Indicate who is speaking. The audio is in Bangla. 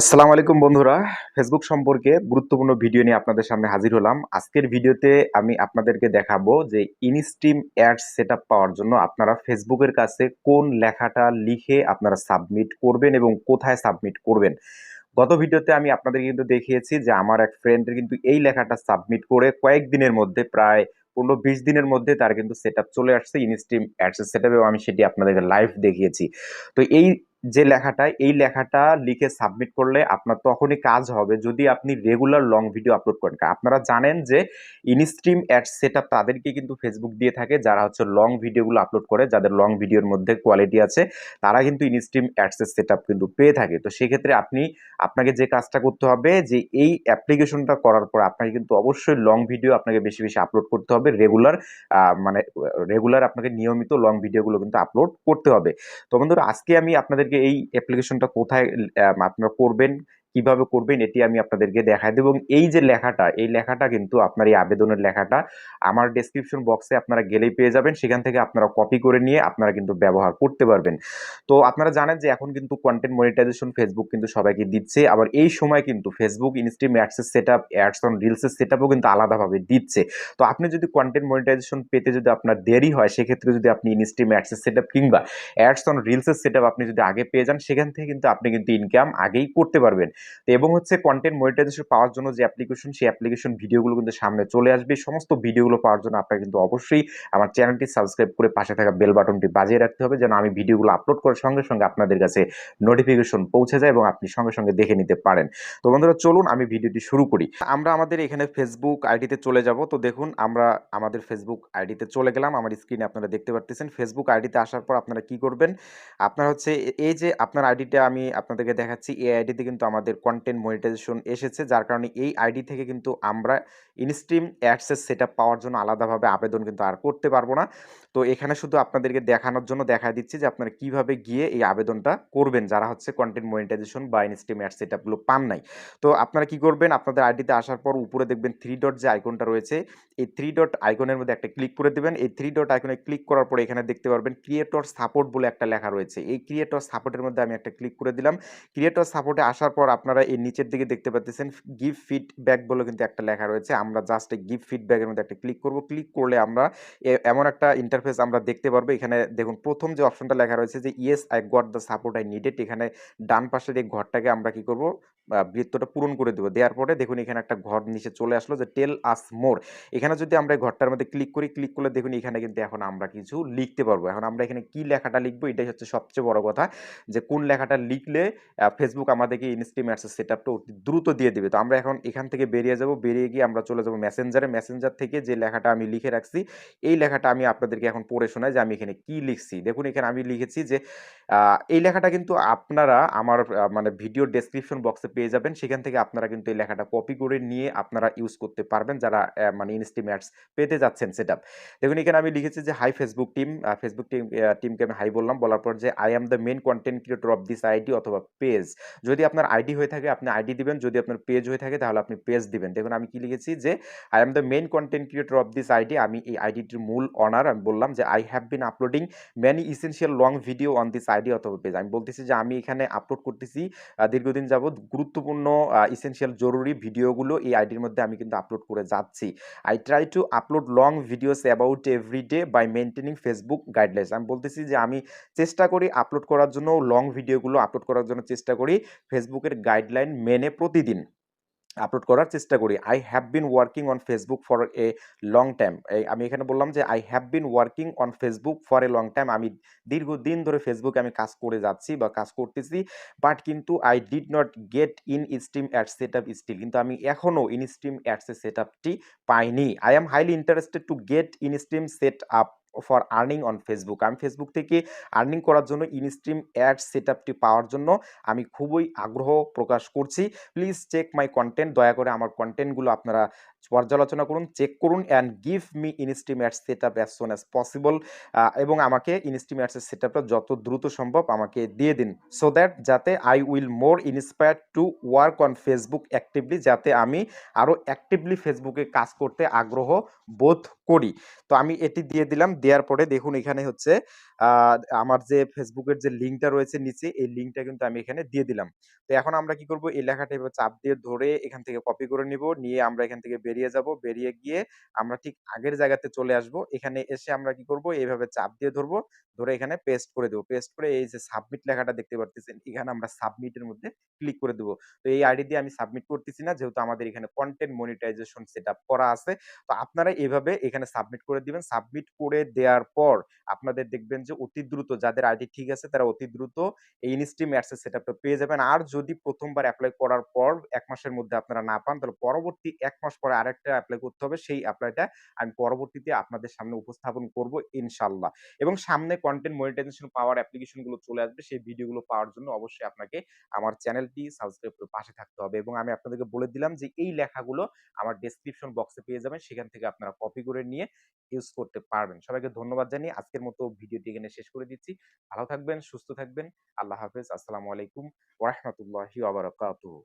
Speaker 1: আসসালামু আলাইকুম বন্ধুরা। ফেসবুক সম্পর্কে গুরুত্বপূর্ণ ভিডিও নিয়ে আপনাদের সামনে হাজির হলাম। আজকের ভিডিওতে আমি আপনাদেরকে দেখাবো যে ইনস্ট্রিম অ্যাডস সেট পাওয়ার জন্য আপনারা ফেসবুকের কাছে কোন লেখাটা লিখে আপনারা সাবমিট করবেন এবং কোথায় সাবমিট করবেন। গত ভিডিওতে আমি আপনাদের কিন্তু দেখিয়েছি যে আমার এক ফ্রেন্ডের কিন্তু এই লেখাটা সাবমিট করে কয়েকদিনের মধ্যে, প্রায় পনেরো বিশ দিনের মধ্যে তার কিন্তু সেট চলে আসছে ইনস্ট্রিম অ্যাডসেস সেট আমি সেটি আপনাদেরকে লাইভ দেখিয়েছি। তো এই যে লেখাটা, এই লেখাটা লিখে সাবমিট করলে আপনার তখনই কাজ হবে যদি আপনি রেগুলার লং ভিডিও আপলোড করেন। আপনারা জানেন যে ইনস্ট্রিম অ্যাড সেট আপ তাদেরকে কিন্তু ফেসবুক দিয়ে থাকে। যারা হচ্ছে লং ভিডিওগুলো আপলোড করে, যাদের লং ভিডিওর মধ্যে কোয়ালিটি আছে, তারা কিন্তু ইনস্ট্রিম অ্যাডসেস সেট আপ কিন্তু পেয়ে থাকে। তো সেক্ষেত্রে আপনি, আপনাকে যে কাজটা করতে হবে, যে এই অ্যাপ্লিকেশনটা করার পর আপনাকে কিন্তু অবশ্যই লং ভিডিও আপনাকে বেশি বেশি আপলোড করতে হবে। রেগুলার মানে রেগুলার আপনাকে নিয়মিত লং ভিডিওগুলো কিন্তু আপলোড করতে হবে। তো বন্ধুরা, আজকে আমি আপনাদেরকে এই অ্যাপ্লিকেশনটা কোথায় আপনারা করবেন? কীভাবে করবেন এটি আমি আপনাদেরকে দেখাই দেবো। এবং এই যে লেখাটা, এই লেখাটা কিন্তু আপনার এই আবেদনের লেখাটা আমার ডেসক্রিপশন বক্সে আপনারা গেলেই পেয়ে যাবেন। সেখান থেকে আপনারা কপি করে নিয়ে আপনারা কিন্তু ব্যবহার করতে পারবেন। তো আপনারা জানেন যে এখন কিন্তু কন্টেন্ট মনিটাইজেশন ফেসবুক কিন্তু সবাইকে দিচ্ছে। আবার এই সময় কিন্তু ফেসবুক ইনস্ট্রিম অ্যাডসের সেট আপ অ্যাডস অন রিলসের সেট আপও কিন্তু আলাদাভাবে দিচ্ছে। তো আপনি যদি কন্টেন্ট মনিটাইজেশন পেতে যদি আপনার দেরি হয়, সেক্ষেত্রে যদি আপনি ইনস্ট্রিম অ্যাডসের সেট আপ কিংবা অ্যাডস অন রিলসের সেট আপ আপনি যদি আগে পেয়ে যান, সেখান থেকে কিন্তু আপনি কিন্তু ইনকাম আগেই করতে পারবেন। তো এবং হচ্ছে কন্টেন্ট মনিটাইজেশন পাওয়ার জন্য যে অ্যাপ্লিকেশন সেই অ্যাপ্লিকেশন ভিডিওগুলো কিন্তু সামনে চলে আসবে। সমস্ত ভিডিওগুলো পাওয়ার জন্য আপনার কিন্তু অবশ্যই আমার চ্যানেলটি সাবস্ক্রাইব করে পাশে থাকা বেল বাটনটি বাজিয়ে রাখতে হবে যেন আমি ভিডিওগুলো আপলোড করার সঙ্গে সঙ্গে আপনাদের কাছে নোটিফিকেশন পৌঁছে যায় এবং আপনি সঙ্গে সঙ্গে দেখে নিতে পারেন। তো বন্ধুরা, চলুন আমি ভিডিওটি শুরু করি। আমরা আমাদের এখানে ফেসবুক আইডিতে চলে যাব। তো দেখুন, আমরা আমাদের ফেসবুক আইডিতে চলে গেলাম। আমার স্ক্রিনে আপনারা দেখতে পারতেছেন। ফেসবুক আইডিতে আসার পর আপনারা কি করবেন? আপনার হচ্ছে এই যে আপনার আইডিটা আমি আপনাদেরকে দেখাচ্ছি, এই আইডিতে কিন্তু আমাদের কন্টেন্ট মনিটাইজেশন এসেছে, যার কারণে এই আইডি থেকে কিন্তু আমরা ইনস্ট্রিম অ্যাডসেস সেট পাওয়ার জন্য আলাদাভাবে আবেদন কিন্তু আর করতে পারব না। তো এখানে শুধু আপনাদেরকে দেখানোর জন্য দেখা দিচ্ছি যে আপনারা কীভাবে গিয়ে এই আবেদনটা করবেন যারা হচ্ছে কন্টেন্ট মনিটাইজেশন বা ইনস্ট্রিম অ্যাড সেট আপগুলো পান নাই। তো আপনারা কি করবেন? আপনাদের আইডিতে আসার পর উপরে দেখবেন থ্রি ডট যে আইকনটা রয়েছে, এই থ্রি ডট আইকনের মধ্যে একটা ক্লিক করে দেবেন। এই থ্রি ডট আইকনে ক্লিক করার পরে এখানে দেখতে পারবেন ক্রিয়েটর সাপোর্ট বলে একটা লেখা রয়েছে। এই ক্রিয়েটর সাপোর্টের মধ্যে আমি একটা ক্লিক করে দিলাম। ক্রিয়েটর সাপোর্টে আসার পর আপনারা এই নিচের দিকে দেখতে পাচ্ছেন গিভ ফিডব্যাক বলে কিন্তু একটা লেখা রয়েছে। আমরা জাস্ট এই গিভ ফিডব্যাকের মধ্যে একটা ক্লিক করব। ক্লিক করলে আমরা এমন একটা ইন্টারফেস আমরা দেখতে পারব। এখানে দেখুন, প্রথম যে অপশনটা লেখা রয়েছে যে yes I got the support I needed এখানে ডান পাশের এই ঘরটাকে আমরা কি করব? বৃত্তটা পূরণ করে দেবো। দেওয়ার পরে দেখুন, এখানে একটা ঘর নিচে চলে আসলো যে টেল আস মোর এখানে যদি আমরা এই ঘরটার মধ্যে ক্লিক করি ক্লিক করলে দেখুন, এখানে কিন্তু এখন আমরা কিছু লিখতে পারব। এখন আমরা এখানে কি লেখাটা লিখব? এটাই হচ্ছে সবচেয়ে বড় কথা যে, কোন লেখাটা লিখলে ফেসবুক আমাদেরকে ইনস্ট্রিম অ্যাডসেস সেট আপটা অতি দ্রুত দিয়ে দিবে। তো আমরা এখন এখান থেকে বেরিয়ে যাব। বেরিয়ে গিয়ে আমরা চলে যাব মেসেঞ্জারে মেসেঞ্জার থেকে যে লেখাটা আমি লিখে রাখছি, এই লেখাটা আমি আপনাদেরকে এখন পড়ে শোনাই যে আমি এখানে কি লিখছি। দেখুন, এখানে আমি লিখেছি যে এই লেখাটা কিন্তু আপনারা আমার মানে ভিডিও ডেসক্রিপশন বক্সে পেয়ে যাবেন। সেখান থেকে আপনারা কিন্তু এই লেখাটা কপি করে নিয়ে আপনারা ইউজ করতে পারবেন যারা মানে ইনস্ট্রিম অ্যাডস পেতে যাচ্ছেন সেট দেখুন, এখানে আমি লিখেছি যে hi Facebook team Facebook team টিমকে আমি হাই বললাম। বলার পর যে I am the main content creator of this ID অথবা পেজ যদি আপনার আইডি হয়ে থাকে, আপনি আইডি দিবেন। যদি আপনার পেজ হয়ে থাকে, তাহলে আপনি পেজ দিবেন। দেখুন, আমি কি লিখেছি যে I am the main content creator of this ID আমি এই আইডিটির মূল অনার আমি বললাম যে I have been uploading many essential long video on this ID অথবা পেজ আমি বলতেছি যে, আমি এখানে আপলোড করতেছি দীর্ঘদিন যাবৎ গুরুত্বপূর্ণ ইসেনশিয়াল জরুরি ভিডিওগুলো এই আইডির মধ্যে আমি কিন্তু আপলোড করে যাচ্ছি। I try to upload long videos about every day by maintaining Facebook guidelines আমি বলতেছি যে, আমি চেষ্টা করি আপলোড করার জন্য লং ভিডিওগুলো আপলোড করার জন্য চেষ্টা করি ফেসবুকের গাইডলাইন মেনে প্রতিদিন। আপলোড করার চেষ্টা করি। I have been working on Facebook for a long time আমি এখানে বললাম যে I have been working on Facebook for a long time আমি দীর্ঘদিন ধরে ফেসবুকে আমি কাজ করে যাচ্ছি বা কাজ করতেছি বাট কিন্তু I did not get in stream ads set up still কিন্তু আমি এখনও ইন স্ট্রিম অ্যাডসের সেট আপটি পাইনি। I am highly interested to get in stream set up for earning on Facebook আমি ফেসবুক থেকে আর্নিং করার জন্য ইনস্ট্রিম অ্যাড সেট আপটি পাওয়ার জন্য আমি খুবই আগ্রহ প্রকাশ করছি। প্লিজ চেক মাই কন্টেন্ট দয়া করে আমার কন্টেন্টগুলো আপনারা পর্যালোচনা করুন, চেক করুন and give me instream ads setup as soon as possible এবং আমাকে ইনস্ট্রিম অ্যাডসের সেটআপটা যত দ্রুত সম্ভব আমাকে দিয়ে দিন। সো দ্যাট যাতে I will more inspired to work on Facebook actively যাতে আমি আরও অ্যাক্টিভলি ফেসবুকে কাজ করতে আগ্রহ বোধ করি। তো আমি এটি দিয়ে দিলাম। দেওয়ার পরে দেখুন এখানে হচ্ছে আমার যে ফেসবুকের যে লিঙ্কটা রয়েছে নিচে এই লিঙ্কটা কিন্তু আমি এখানে দিয়ে দিলাম। তো এখন আমরা কি করব এই লেখাটা চাপ দিয়ে ধরে এখান থেকে কপি করে নিব। নিয়ে আমরা এখান থেকে বেরিয়ে যাব। বেরিয়ে গিয়ে আমরা ঠিক আগের জায়গাতে চলে আসব। এখানে এসে আমরা কি করব এইভাবে চাপ দিয়ে ধরব। ধরে এখানে পেস্ট করে দেব। পেস্ট করে এই যে সাবমিট লেখাটা দেখতে পারতেছেন, এখানে আমরা সাবমিট এর মধ্যে ক্লিক করে দেবো তো এই আইডি দিয়ে আমি সাবমিট করতেছি না, যেহেতু আমাদের এখানে কন্টেন্ট মনিটাইজেশন সেটআপ করা আছে। তো আপনারা এভাবে এখানে সাবমিট করে দিবেন। সাবমিট করে দেওয়ার পর আপনাদের দেখবেন যে অতি দ্রুত যাদের আইডি ঠিক আছে, তারা অতি দ্রুত এই ইনস্ট্রিম অ্যাডস এর সেটআপটা পেয়ে যাবেন। আর যদি প্রথমবার অ্যাপ্লাই করার পর এক মাসের মধ্যে আপনারা না পান, তাহলে পরবর্তী এক মাস পরে আরেকটা এপ্লাই করতে হবে। সেই এপ্লাইটা আমি পরবর্তীতে আপনাদের সামনে উপস্থাপন করব ইনশাআল্লাহ। এবং সামনে কনটেন্ট মনিটাইজেশন পাওয়ার অ্যাপ্লিকেশনগুলো চলে আসবে। সেই ভিডিওগুলো পাওয়ার জন্য অবশ্যই আপনাকে আমার চ্যানেলটি সাবস্ক্রাইব করে পাশে থাকতে হবে। এবং আমি আপনাদেরকে বলে দিলাম যে এই লেখাগুলো আমার ডেসক্রিপশন বক্সে পেয়ে যাবেন। সেখান থেকে আপনারা কপি করে নিয়ে ইউজ করতে পারবেন। সবাইকে ধন্যবাদ জানিয়ে আজকের মতো ভিডিওটি এখানে শেষ করে দিচ্ছি। ভালো থাকবেন, সুস্থ থাকবেন। আল্লাহ হাফেজ। আসসালামু আলাইকুম ওয়া রাহমাতুল্লাহি ওয়া বারাকাতুহু।